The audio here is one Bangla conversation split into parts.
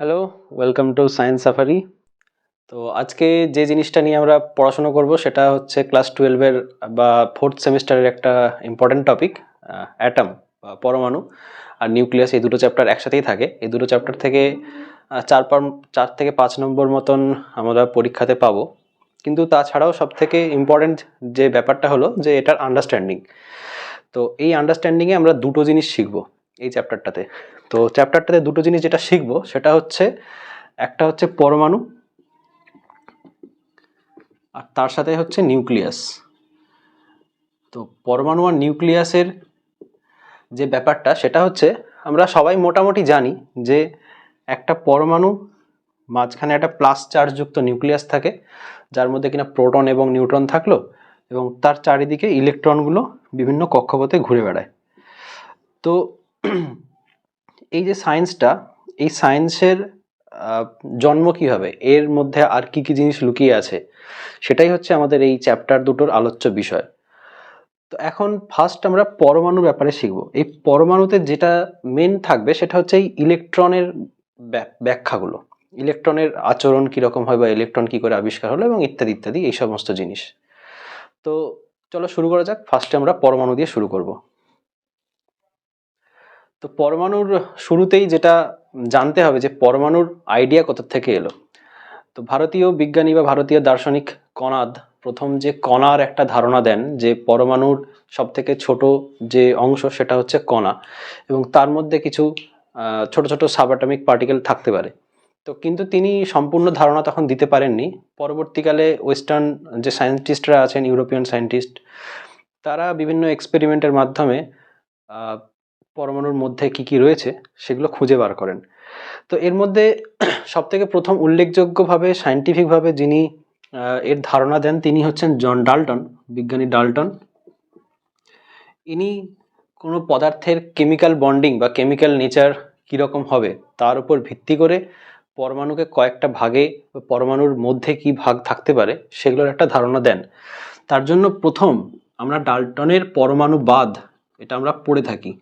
Hello welcome to science safari তো আজকে যে জিনিসটা নিয়ে আমরা পড়াশোনা করব সেটা হচ্ছে ক্লাস টুয়েলভের বা ফোর্থ সেমিস্টারের একটা ইম্পর্ট্যান্ট টপিক অ্যাটম বা পরমাণু আর নিউক্লিয়াস এই দুটো চ্যাপ্টার একসাথেই থাকে। এই দুটো চ্যাপ্টার থেকে চার চার থেকে পাঁচ নম্বর মতন আমরা পরীক্ষাতে পাবো। কিন্তু তাছাড়াও সব থেকে ইম্পর্ট্যান্ট যে ব্যাপারটা হলো যে এটার আন্ডারস্ট্যান্ডিং তো এই আন্ডারস্ট্যান্ডিংয়ে আমরা দুটো জিনিস শিখব। এই চ্যাপ্টারটাতে তো চ্যাপ্টারটাতে দুটো জিনিস যেটা শিখব, সেটা হচ্ছে, একটা হচ্ছে পরমাণু, আর তার সাথে হচ্ছে নিউক্লিয়াস তো পরমাণু আর নিউক্লিয়াসের যে ব্যাপারটা, সেটা হচ্ছে, আমরা সবাই মোটামুটি জানি যে একটা পরমাণু মাঝখানে একটা প্লাস চার্জযুক্ত নিউক্লিয়াস থাকে, যার মধ্যে কিনা প্রোটন এবং নিউট্রন থাকল, এবং তার চারিদিকে ইলেকট্রনগুলো বিভিন্ন কক্ষপথে ঘুরে বেড়ায়। তো এই যে সায়েন্সটা এই সায়েন্সের জন্ম কীভাবে? এর মধ্যে আর কি কি জিনিস লুকিয়ে আছে? সেটাই হচ্ছে আমাদের এই চ্যাপ্টার দুটোর আলোচ্য বিষয়। তো এখন ফার্স্ট আমরা পরমাণু ব্যাপারে শিখব। এই পরমাণুতে যেটা মেন থাকবে সেটা হচ্ছে এই ইলেকট্রনের ব্যাখ্যাগুলো। ইলেকট্রনের আচরণ কীরকম হয় বা ইলেকট্রন কী করে আবিষ্কার হলো এবং ইত্যাদি ইত্যাদি, এই সমস্ত জিনিস। তো চলো শুরু করা যাক। ফার্স্টে আমরা পরমাণু দিয়ে শুরু করব। তো পরমাণুর শুরুতেই যেটা জানতে হবে যে পরমাণুর আইডিয়া কোথা থেকে এলো? তো ভারতীয় বিজ্ঞানী বা ভারতীয় দার্শনিক কণাদ প্রথম যে কণার একটা ধারণা দেন যে পরমাণুর সব থেকে ছোট যে অংশ সেটা হচ্ছে কণা এবং তার মধ্যে কিছু ছোট ছোট সাবঅ্যাটমিক পার্টিকেল থাকতে পারে। তো কিন্তু তিনি সম্পূর্ণ ধারণা তখন দিতে পারেননি। পরবর্তীকালে ওয়েস্টার্ন যে সায়েন্টিস্টরা আছেন ইউরোপিয়ান সায়েন্টিস্ট তারা বিভিন্ন এক্সপেরিমেন্টের মাধ্যমে পরমাণুর মধ্যে কি কি রয়েছে সেগুলো খুঁজে বার করেন। তো এর মধ্যে সব থেকে প্রথম উল্লেখযোগ্যভাবে সায়েন্টিফিকভাবে যিনি এর ধারণা দেন তিনি হচ্ছেন জন ডাল্টন, বিজ্ঞানী ডাল্টন। ইনি কোনো পদার্থের কেমিক্যাল বন্ডিং বা কেমিক্যাল নেচার কীরকম হবে তার উপর ভিত্তি করে পরমাণুকে কয়েকটা ভাগে পরমাণুর মধ্যে কি ভাগ থাকতে পারে সেগুলোর একটা ধারণা দেন। তার জন্য প্রথম আমরা ডাল্টনের পরমাণুবাদ এটা আমরা পড়ে থাকি।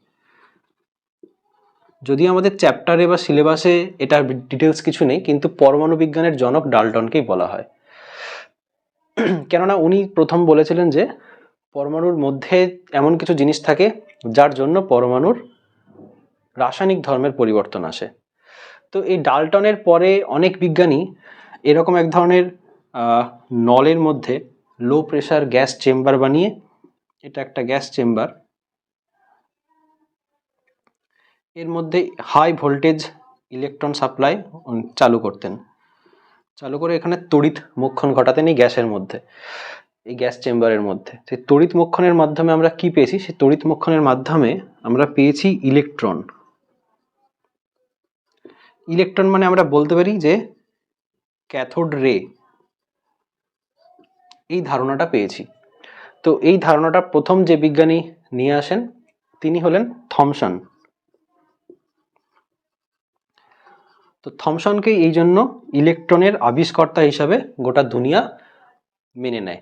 যদিও আমাদের চ্যাপ্টারে বা সিলেবাসে এটার ডিটেলস কিছু নেই, কিন্তু পরমাণু বিজ্ঞানের জনক ডালটনকেই বলা হয়। কেননা উনি প্রথম বলেছিলেন যে, পরমাণুর মধ্যে এমন কিছু জিনিস থাকে যার জন্য পরমাণুর রাসায়নিক ধর্মের পরিবর্তন আসে। তো এই ডালটনের পরে অনেক বিজ্ঞানী এরকম এক ধরনের নলের মধ্যে লো প্রেশার গ্যাস চেম্বার বানিয়ে, এটা একটা গ্যাস চেম্বার এর মধ্যে হাই ভোল্টেজ ইলেকট্রন সাপ্লাই চালু করতেন। চালু করে এখানে তড়িৎ মোক্ষণ ঘটাতেন এই গ্যাসের মধ্যে, এই গ্যাস চেম্বারের মধ্যে। সেই তড়িৎ মোক্ষণের মাধ্যমে আমরা কি পেয়েছি? সেই তড়িৎ মোক্ষণের মাধ্যমে আমরা পেয়েছি ইলেকট্রন ইলেকট্রন মানে আমরা বলতে পারি যে ক্যাথোড রে এই ধারণাটা পেয়েছি। তো এই ধারণাটা প্রথম যে বিজ্ঞানী নিয়ে আসেন, তিনি হলেন থমসন। তো থমসনকে এই জন্য ইলেকট্রনের আবিষ্কর্তা হিসাবে গোটা দুনিয়া মেনে নেয়।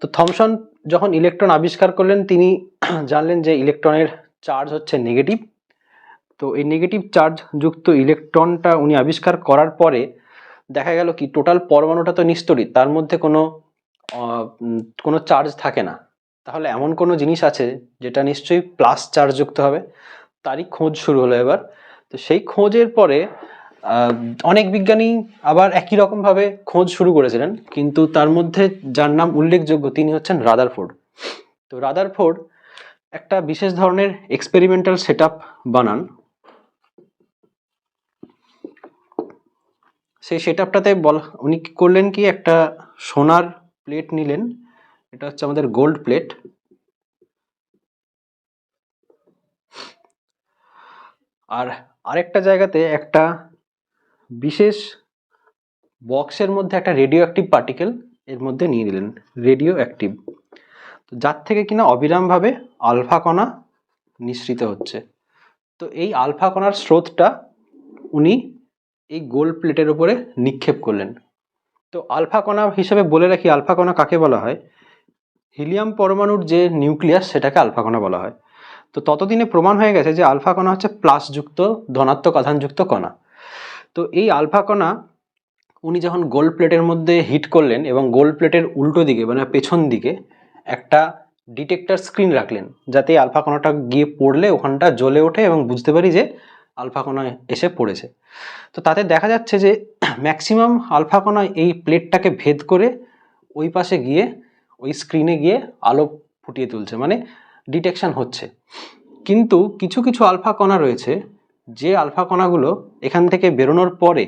তো থমসন যখন ইলেকট্রন আবিষ্কার করলেন, তিনি জানলেন যে ইলেকট্রনের চার্জ হচ্ছে নেগেটিভ। তো এই নেগেটিভ চার্জ যুক্ত ইলেকট্রনটা উনি আবিষ্কার করার পরে দেখা গেল কি, টোটাল পরমাণুটা তো নিস্তড়িত, তার মধ্যে কোনো কোনো চার্জ থাকে না। তাহলে এমন কোনো জিনিস আছে যেটা নিশ্চয়ই প্লাস চার্জ যুক্ত হবে? তারই খোঁজ শুরু হলো এবার। তো সেই খোঁজের পরে অনেক বিজ্ঞানী আবার একই রকম ভাবে খোঁজ শুরু করেছিলেন, কিন্তু তার মধ্যে যার নাম উল্লেখযোগ্য তিনি হচ্ছেন রাদার রাদারফোর্ড। তো রাদার রাদারফোর্ড একটা বিশেষ ধরনের এক্সপেরিমেন্টাল সেট বানান। সেই সেট আপটাতে বল, উনি করলেন কি, একটা সোনার প্লেট নিলেন, এটা হচ্ছে আমাদের গোল্ড প্লেট আর আরেকটা জায়গাতে একটা বিশেষ বক্সের মধ্যে একটা রেডিও অ্যাক্টিভ পার্টিকেল এর মধ্যে নিয়ে নিলেন রেডিও অ্যাক্টিভ তো যার থেকে কিনা অবিরামভাবে আলফা কণা নিঃসৃত হচ্ছে। তো এই আলফা কণার স্রোতটা উনি এই গোল্ড প্লেটের উপরে নিক্ষেপ করলেন। তো আলফা কণা হিসেবে বলে রাখি আলফা কণা কাকে বলা হয়? হিলিয়াম পরমাণুর যে নিউক্লিয়াস সেটাকে আলফা কণা বলা হয়। তো ততদিনে প্রমাণ হয়ে গেছে যে আলফা কণা হচ্ছে প্লাস যুক্ত, ধনাত্মক, আধানযুক্ত কণা। তো এই আলফা কণা উনি যখন গোল্ড প্লেটের মধ্যে হিট করলেন এবং গোল্ড প্লেটের উল্টো দিকে মানে পেছন দিকে একটা ডিটেক্টর স্ক্রিন রাখলেন, যাতে আলফা কণাটা গিয়ে পড়লে ওখানটা জ্বলে ওঠে এবং বুঝতে পারি যে আলফা কণা এসে পড়েছে। তো তাতে দেখা যাচ্ছে যে ম্যাক্সিমাম আলফা কণা এই প্লেটটাকে ভেদ করে ওই পাশে গিয়ে, ওই স্ক্রিনে গিয়ে আলো ফুটিয়ে তুলছে মানে ডিটেকশান হচ্ছে। কিন্তু কিছু কিছু আলফা কণা রয়েছে যে আলফা কণাগুলো এখান থেকে বেরোনোর পরে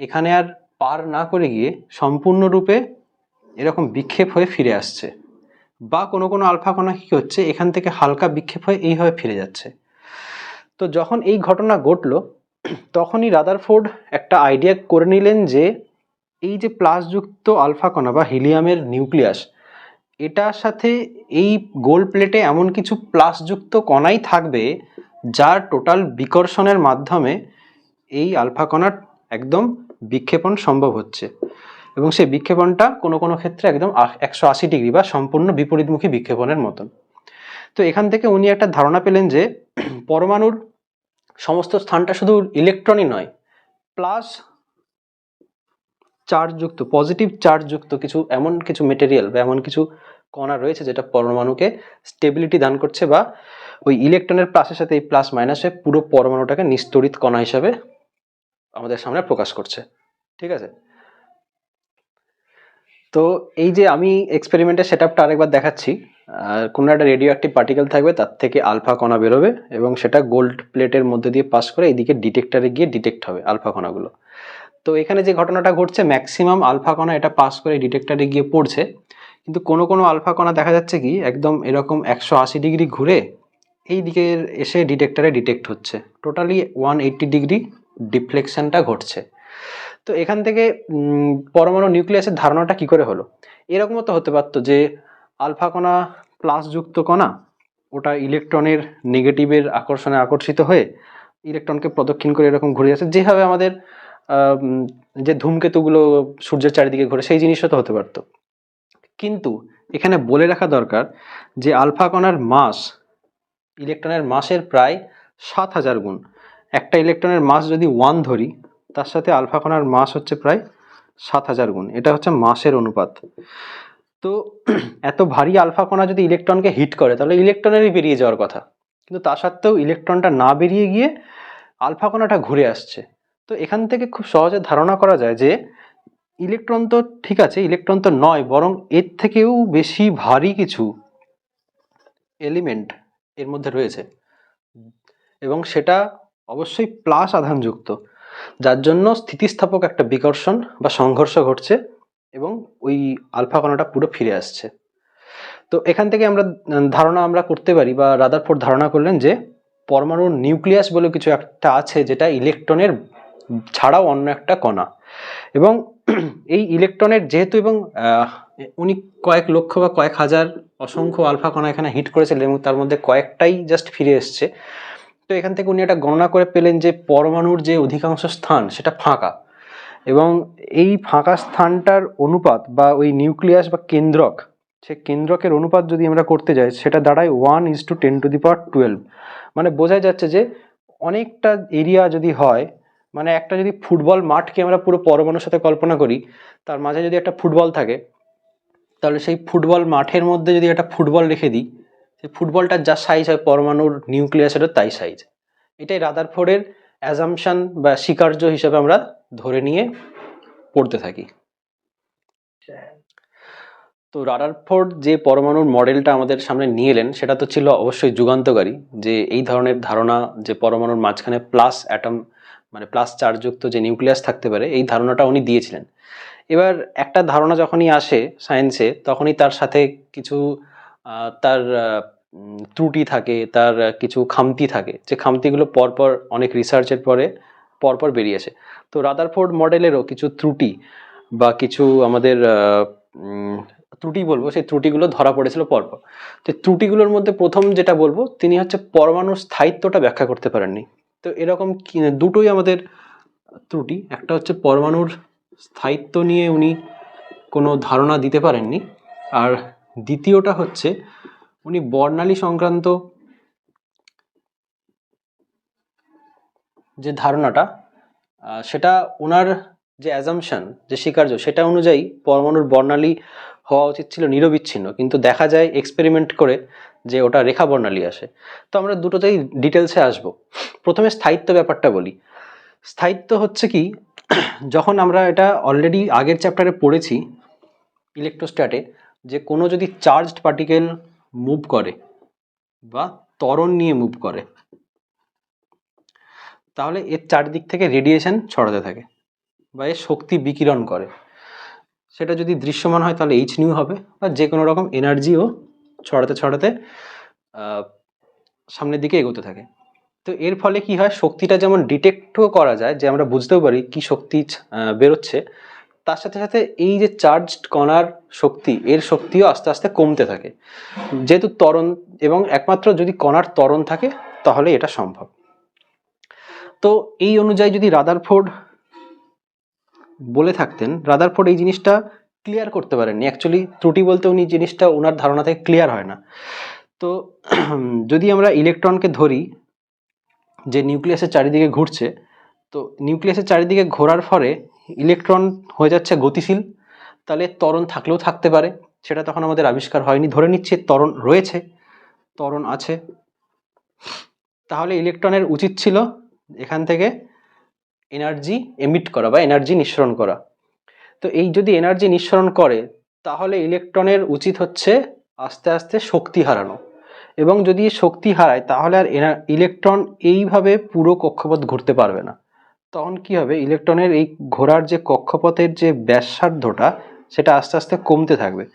এখানে আর পার না করে গিয়ে সম্পূর্ণরূপে এরকম বিক্ষেপ হয়ে ফিরে আসছে। বা কোনো কোনো আলফা কণা কী হচ্ছে এখান থেকে হালকা বিক্ষেপ হয়ে এইভাবে ফিরে যাচ্ছে। তো যখন এই ঘটনা ঘটলো, তখনই রাদারফোর্ড একটা আইডিয়া করে নিলেন যে এই যে প্লাসযুক্ত আলফা কণা বা হিলিয়ামের নিউক্লিয়াস, এটার সাথে এই গোল্ড প্লেটে এমন কিছু প্লাসযুক্ত কণাই থাকবে যার টোটাল বিকর্ষণের মাধ্যমে এই আলফা কণার একদম বিক্ষেপণ সম্ভব হচ্ছে। এবং সেই বিক্ষেপণটা কোনো কোনো ক্ষেত্রে একদম একশো আশি ডিগ্রি বা সম্পূর্ণ বিপরীতমুখী বিক্ষেপণের মতন। তো এখান থেকে উনি একটা ধারণা পেলেন যে পরমাণুর সমস্ত স্থানটা শুধু ইলেকট্রনই নয় প্লাস চার্জযুক্ত পজিটিভ চার্জযুক্ত কিছু এমন কিছু মেটেরিয়াল বা এমন কিছু কণা রয়েছে যেটা পরমাণুকে স্টেবিলিটি দান করছে বা ওই ইলেকট্রনের প্লাসের সাথে এই প্লাস মাইনাসে পুরো পরমাণুটাকে নিস্তরিত কণা হিসাবে আমাদের সামনে প্রকাশ করছে। ঠিক আছে? তো এই যে আমি এক্সপেরিমেন্টের সেট আপটা আরেকবার দেখাচ্ছি কোনো একটা রেডিও অ্যাক্টিভ পার্টিকেল থাকবে, তার থেকে আলফা কণা বেরোবে এবং সেটা গোল্ড প্লেটের মধ্যে দিয়ে পাস করে এইদিকে ডিটেক্টরে গিয়ে ডিটেক্ট হবে আলফা কণাগুলো। তো এখানে যে ঘটনাটা ঘটছে ম্যাক্সিমাম আলফা কণা এটা পাস করে ডিটেক্টরে গিয়ে পড়ছে, কিন্তু কোনো কোনো আলফা কণা দেখা যাচ্ছে কি, একদম এরকম একশো আশি ডিগ্রি ঘুরে এই দিকে এসে ডিটেক্টরে ডিটেক্ট হচ্ছে। টোটালি ওয়ান এইট্টি ডিগ্রি ডিফ্লেকশনটা ঘটছে। তো এখান থেকে পরমাণু নিউক্লিয়াসের ধারণাটা কি করে হলো? এরকমও তো হতে পারতো যে আলফা কণা প্লাস যুক্ত কণা, ওটা ইলেকট্রনের নেগেটিভের আকর্ষণে আকর্ষিত হয়ে ইলেকট্রনকে প্রদক্ষিণ করে এরকম ঘুরে যাচ্ছে যেভাবে আমাদের যে ধূমকেতুগুলো সূর্যের চারিদিকে ঘুরে, সেই জিনিসটা তো হতে পারতো। কিন্তু এখানে বলে রাখা দরকার যে আলফা কণার মাস ইলেকট্রনের মাসের প্রায় সাত হাজার গুণ। একটা ইলেকট্রনের মাস যদি ওয়ান ধরি, তার সাথে আলফা কণার মাস হচ্ছে প্রায় সাত হাজার গুণ। এটা হচ্ছে মাসের অনুপাত। তো এত ভারী আলফা কণা যদি ইলেকট্রনকে হিট করে, তাহলে ইলেকট্রনেরই বেরিয়ে যাওয়ার কথা। কিন্তু তা সত্ত্বেও ইলেকট্রনটা না বেরিয়ে গিয়ে আলফা কণাটা ঘুরে আসছে। তো এখান থেকে খুব সহজে ধারণা করা যায় যে ইলেকট্রন তো ঠিক আছে, ইলেকট্রন তো নয়, বরং এর থেকেও বেশি ভারী কিছু এলিমেন্ট এর মধ্যে রয়েছে। এবং সেটা অবশ্যই প্লাস আধানযুক্ত, যার জন্য স্থিতিস্থাপক একটা বিকর্ষণ বা সংঘর্ষ ঘটছে এবং ওই আলফা কণাটা পুরো ফিরে আসছে। তো এখান থেকে আমরা ধারণা আমরা করতে পারি বা রাদারফোর্ড ধারণা করলেন যে পরমাণুর নিউক্লিয়াস বলে কিছু একটা আছে যেটা ইলেকট্রনের ছাড়াও অন্য একটা কণা। এবং এই ইলেকট্রনের যেহেতু এবং উনি কয়েক লক্ষ বা কয়েক হাজার অসংখ্য আলফা কণা এখানে হিট করেছিলেন এবং তার মধ্যে কয়েকটাই জাস্ট ফিরে এসছে। তো এখান থেকে উনি একটা গণনা করে পেলেন যে পরমাণুর যে অধিকাংশ স্থান, সেটা ফাঁকা। এবং এই ফাঁকা স্থানটার অনুপাত বা ওই নিউক্লিয়াস বা কেন্দ্রক, সে কেন্দ্রকের অনুপাত যদি আমরা করতে যাই, সেটা দাঁড়ায় one is to ten to the power twelve মানে বোঝাই যাচ্ছে যে অনেকটা এরিয়া যদি হয় মানে একটা যদি ফুটবল মাঠকে আমরা পুরো পরমাণুর সাথে কল্পনা করি, তার মাঝে যদি একটা ফুটবল থাকে তাহলে সেই ফুটবল মাঠের মধ্যে যদি একটা ফুটবল রেখে দিই, সেই ফুটবলটার যা সাইজ হয় পরমাণুর নিউক্লিয়াসেরও তাই সাইজ এটাই রাদারফোর্ডের অ্যাজামশান বা স্বীকার্য হিসাবে আমরা ধরে নিয়ে পড়তে থাকি। তো রাদারফোর্ড যে পরমাণুর মডেলটা আমাদের সামনে নিয়ে এলেন, সেটা তো ছিল অবশ্যই যুগান্তকারী, যে এই ধরনের ধারণা যে পরমাণুর মাঝখানে প্লাস অ্যাটম মানে প্লাস চার্জযুক্ত যে নিউক্লিয়াস থাকতে পারে, এই ধারণাটা উনি দিয়েছিলেন। এবার একটা ধারণা যখনই আসে সায়েন্সে তখনই তার সাথে কিছু তার ত্রুটি থাকে, তার কিছু খামতি থাকে। যে খামতিগুলো পরপর অনেক রিসার্চের পরে পরপর বেরিয়েছে। তো রাদারফোর্ড মডেলেরও কিছু ত্রুটি বা কিছু আমাদের ত্রুটি বলব, সেই ত্রুটিগুলো ধরা পড়েছিল পরপর। তো ত্রুটিগুলোর মধ্যে প্রথম যেটা বলব, তিনি হচ্ছে পরমাণুর স্থায়িত্বটা ব্যাখ্যা করতে পারেননি। তো এরকম দুটোই আমাদের ত্রুটি। একটা হচ্ছে পরমাণুর স্থায়িত্ব নিয়ে উনি কোনো ধারণা দিতে পারেননি। আর দ্বিতীয়টা হচ্ছে, উনি বর্ণালী সংক্রান্ত যে ধারণাটা সেটা ওনার যে অ্যাজামশান যে স্বীকার্য, সেটা অনুযায়ী পরমাণুর বর্ণালী হওয়া উচিত ছিল নিরবিচ্ছিন্ন। কিন্তু দেখা যায় এক্সপেরিমেন্ট করে যে ওটা রেখা বর্ণালী আসে। তো আমরা দুটোতেই ডিটেলসে আসব। প্রথমে স্থায়িত্ব ব্যাপারটা বলি। স্থায়িত্ব হচ্ছে কি, যখন আমরা এটা অলরেডি আগের চ্যাপ্টারে পড়েছি ইলেকট্রোস্ট্যাটে যে কোনো যদি চার্জড পার্টিকেল মুভ করে বা ত্বরণ নিয়ে মুভ করে, তাহলে এর চারদিক থেকে রেডিয়েশন ছড়াতে থাকে বা এর শক্তি বিকিরণ করে। সেটা যদি দৃশ্যমান হয় তাহলে এইচ নিউ হবে বা যে কোনো রকম এনার্জিও ছড়াতে ছড়াতে সামনের দিকে এগোতে থাকে। তো এর ফলে কি হয়? শক্তিটা যেমন ডিটেক্টও করা যায়, যে আমরা বুঝতেও পারি কি শক্তি বেরোচ্ছে, তার সাথে সাথে এই যে চার্জড কণার শক্তি, এর শক্তিও আস্তে আস্তে কমতে থাকে। যেহেতু ত্বরণ এবং একমাত্র যদি কণার ত্বরণ থাকে, তাহলে এটা সম্ভব। তো এই অনুযায়ী যদি রাদারফোর্ড বলে থাকতেন রাদারফোর্ড এই জিনিসটা ক্লিয়ার করতে পারেননি। অ্যাকচুয়ালি ত্রুটি বলতে উনি জিনিসটা ওনার ধারণা থেকে ক্লিয়ার হয় না। তো, যদি আমরা ইলেকট্রনকে ধরি যে নিউক্লিয়াসের চারিদিকে ঘুরছে, তো নিউক্লিয়াসের চারিদিকে ঘোরার ফলে ইলেকট্রন হয়ে যাচ্ছে গতিশীল। তাহলে ত্বরণ থাকলেও থাকতে পারে, সেটা তখন আমাদের আবিষ্কার হয়নি। ধরে নিচ্ছে ত্বরণ রয়েছে, ত্বরণ আছে। তাহলে ইলেকট্রনের উচিত ছিল এখান থেকে এনার্জি এমিট করা বা এনার্জি নিঃসরণ করা। তো এই যদি এনার্জি নিঃসরণ করে, তাহলে ইলেকট্রনের উচিত হচ্ছে আস্তে আস্তে শক্তি হারানো। এবং যদি শক্তি হারায়, তাহলে আর এনার ইলেকট্রন এইভাবে পুরো কক্ষপথ ঘুরতে পারবে না। তখন কি হবে? ইলেকট্রনের এই ঘোরার যে কক্ষপথের যে ব্যাসার্ধটা, সেটা আস্তে আস্তে কমতে থাকবে।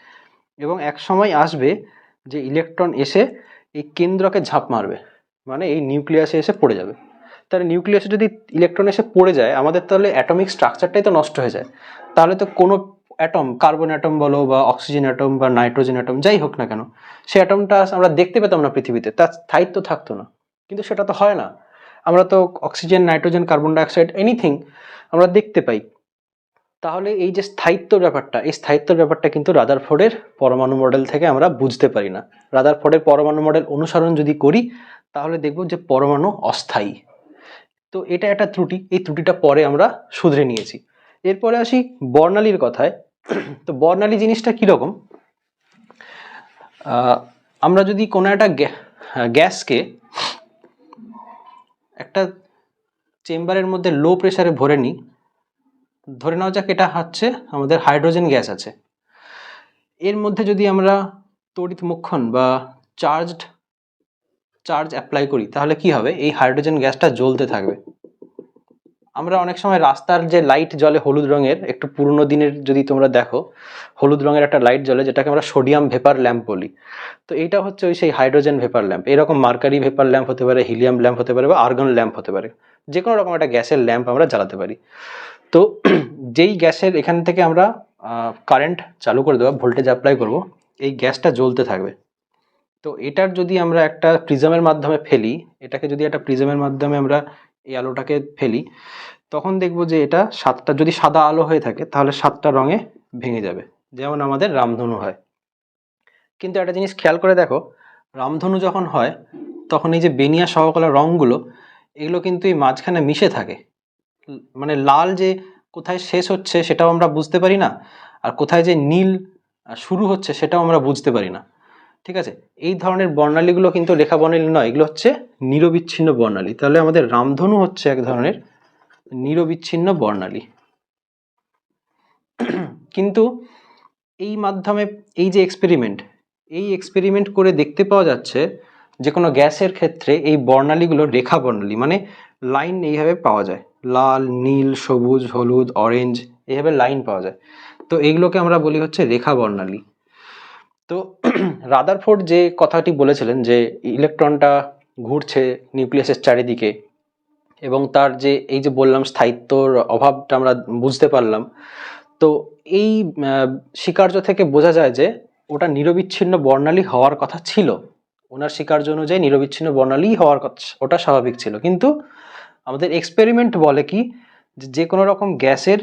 এবং এক সময় আসবে যে ইলেকট্রন এসে এই কেন্দ্রকে ঝাঁপ মারবে মানে এই নিউক্লিয়াসে এসে পড়ে যাবে। তাহলে নিউক্লিয়াসে যদি ইলেকট্রন এসে পড়ে যায়, আমাদের তাহলে অ্যাটমিক স্ট্রাকচারটাই তো নষ্ট হয়ে যায়। তাহলে তো কোনো অ্যাটম কার্বন অ্যাটম বলো বা অক্সিজেন অ্যাটম বা নাইট্রোজেন অ্যাটম যাই হোক না কেন, সেই অ্যাটমটা আমরা দেখতে পেতাম না পৃথিবীতে, তার স্থায়িত্ব থাকতো না। কিন্তু সেটা তো হয় না। আমরা তো oxygen nitrogen carbon dioxide anything আমরা দেখতে পাই। তাহলে এই যে স্থায়িত্ব ব্যাপারটা, এই স্থায়িত্বর ব্যাপারটা কিন্তু রাদারফোর্ডের পরমাণু মডেল থেকে আমরা বুঝতে পারি না। রাদারফোর্ডের পরমাণু মডেল অনুসরণ যদি করি, তাহলে দেখব যে পরমাণু অস্থায়ী। তো এটা একটা ত্রুটি, এই ত্রুটিটা পরে আমরা শুধরে নিয়েছি। এরপরে আসি বর্ণালীর কথায়। তো বর্ণালী জিনিসটা কীরকম? আমরা যদি কোনো একটা গ্যা- গ্যাসকে একটা চেম্বারের মধ্যে লো প্রেসারে ভরে নিই, ধরে নেওয়া যাক এটা হচ্ছে আমাদের হাইড্রোজেন গ্যাস আছে। এর মধ্যে যদি আমরা তড়িৎ মোক্ষণ বা চার্জড চার্জ অ্যাপ্লাই করি, তাহলে কি হবে? এই হাইড্রোজেন গ্যাসটা জ্বলতে থাকবে। আমরা অনেক সময় রাস্তার যে লাইট জ্বলে হলুদ রঙের, একটু পুরনো দিনের যদি তোমরা দেখো, হলুদ রঙের একটা লাইট জ্বলে যেটাকে আমরা সোডিয়াম ভেপার ল্যাম্প বলি। তো এইটা হচ্ছে ওই সেই হাইড্রোজেন ভেপার ল্যাম্প এরকম মার্কারি ভেপার ল্যাম্প হতে পারে হিলিয়াম ল্যাম্প হতে পারে বা আর্গন ল্যাম্প হতে পারে। যে কোনো রকম একটা গ্যাসের ল্যাম্প আমরা জ্বালাতে পারি। তো যেই গ্যাসের এখান থেকে আমরা কারেন্ট চালু করে দেবো ভোল্টেজ অ্যাপ্লাই করব, এই গ্যাসটা জ্বলতে থাকবে। তো এটার যদি আমরা একটা প্রিজমের মাধ্যমে ফেলি, এটাকে যদি একটা প্রিজমের মাধ্যমে আমরা এই আলোটাকে ফেলি, তখন দেখব যে এটা সাতটা, যদি সাদা আলো হয়ে থাকে, তাহলে সাতটা রঙে ভেঙে যাবে। যেমন আমাদের রামধনু হয়। কিন্তু একটা জিনিস খেয়াল করে দেখো, রামধনু যখন হয়, তখন এই যে বেনিয়া সহকলা রঙগুলো, এগুলো কিন্তু এই মাঝখানে মিশে থাকে। মানে লাল যে কোথায় শেষ হচ্ছে সেটাও আমরা বুঝতে পারি না, আর কোথায় যে নীল শুরু হচ্ছে সেটাও আমরা বুঝতে পারি না। ঠিক আছে? এই ধরনের বর্ণালীগুলো কিন্তু রেখা বর্ণালী নয়। এগুলো হচ্ছে নিরবিচ্ছিন্ন বর্ণালী। তাহলে আমাদের রামধনু হচ্ছে এক ধরনের নিরবিচ্ছিন্ন বর্ণালী। কিন্তু এই মাধ্যমে এই যে এক্সপেরিমেন্ট এই এক্সপেরিমেন্ট করে দেখতে পাওয়া যাচ্ছে যে কোনো গ্যাসের ক্ষেত্রে এই বর্ণালীগুলো রেখা বর্ণালী মানে লাইন এইভাবে পাওয়া যায়। লাল, নীল, সবুজ, হলুদ অরেঞ্জ এইভাবে লাইন পাওয়া যায়। তো এইগুলোকে আমরা বলি হচ্ছে রেখা বর্ণালী তো রাদারফোর্ড যে কথাটি বলেছিলেন যে ইলেকট্রনটা ঘুরছে নিউক্লিয়াসের চারিদিকে এবং তার যে এই যে বললাম স্থায়িত্বর অভাবটা আমরা বুঝতে পারলাম, তো এই স্বীকার্য থেকে বোঝা যায় যে ওটা নিরবিচ্ছিন্ন বর্ণালী হওয়ার কথা ছিল। ওনার স্বীকার্য অনুযায়ী নিরবিচ্ছিন্ন বর্ণালী হওয়ার কথা, ওটা স্বাভাবিক ছিল। কিন্তু আমাদের এক্সপেরিমেন্ট বলে কি যে কোনো রকম গ্যাসের,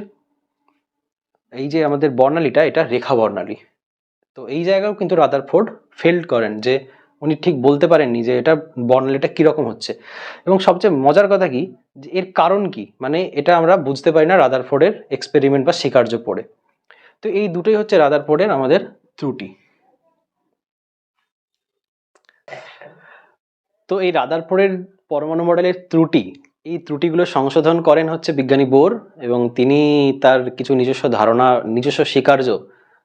এই যে আমাদের বর্ণালীটা, এটা রেখা বর্ণালী। তো এই জায়গাও কিন্তু রাদারফোর্ড ফেল্ড করেন যে উনি ঠিক বলতে পারেননি যে এটা বর্ণালীটা কীরকম হচ্ছে। এবং সবচেয়ে মজার কথা কি? এর কারণ কি? মানে এটা আমরা বুঝতে পারি না রাদার রাদারফোর্ডের এক্সপেরিমেন্ট বা স্বীকার্য পড়ে। তো এই দুটোই হচ্ছে রাদার রাদারফোর্ডের আমাদের ত্রুটি। তো এই রাদারফোর্ডের পরমাণু মডেলের ত্রুটি, এই ত্রুটিগুলো সংশোধন করেন হচ্ছে বিজ্ঞানী বোর এবং তিনি তার কিছু নিজস্ব ধারণা, নিজস্ব স্বীকার্য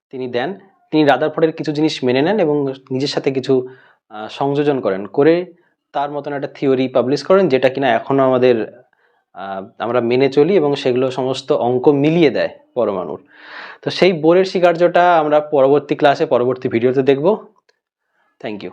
তিনি দেন। তিনি রাদারফোর্ডের কিছু জিনিস মেনে নেন এবং নিজের সাথে কিছু সংযোজন করেন। করে তার মতন একটা থিওরি পাবলিশ করেন যেটা কিনা এখনও আমাদের আমরা মেনে চলি এবং সেগুলো সমস্ত অঙ্ক মিলিয়ে দেয় পরমাণুর। তো সেই বোরের স্বীকার্যটা আমরা পরবর্তী ক্লাসে পরবর্তী ভিডিওতে দেখব। Thank you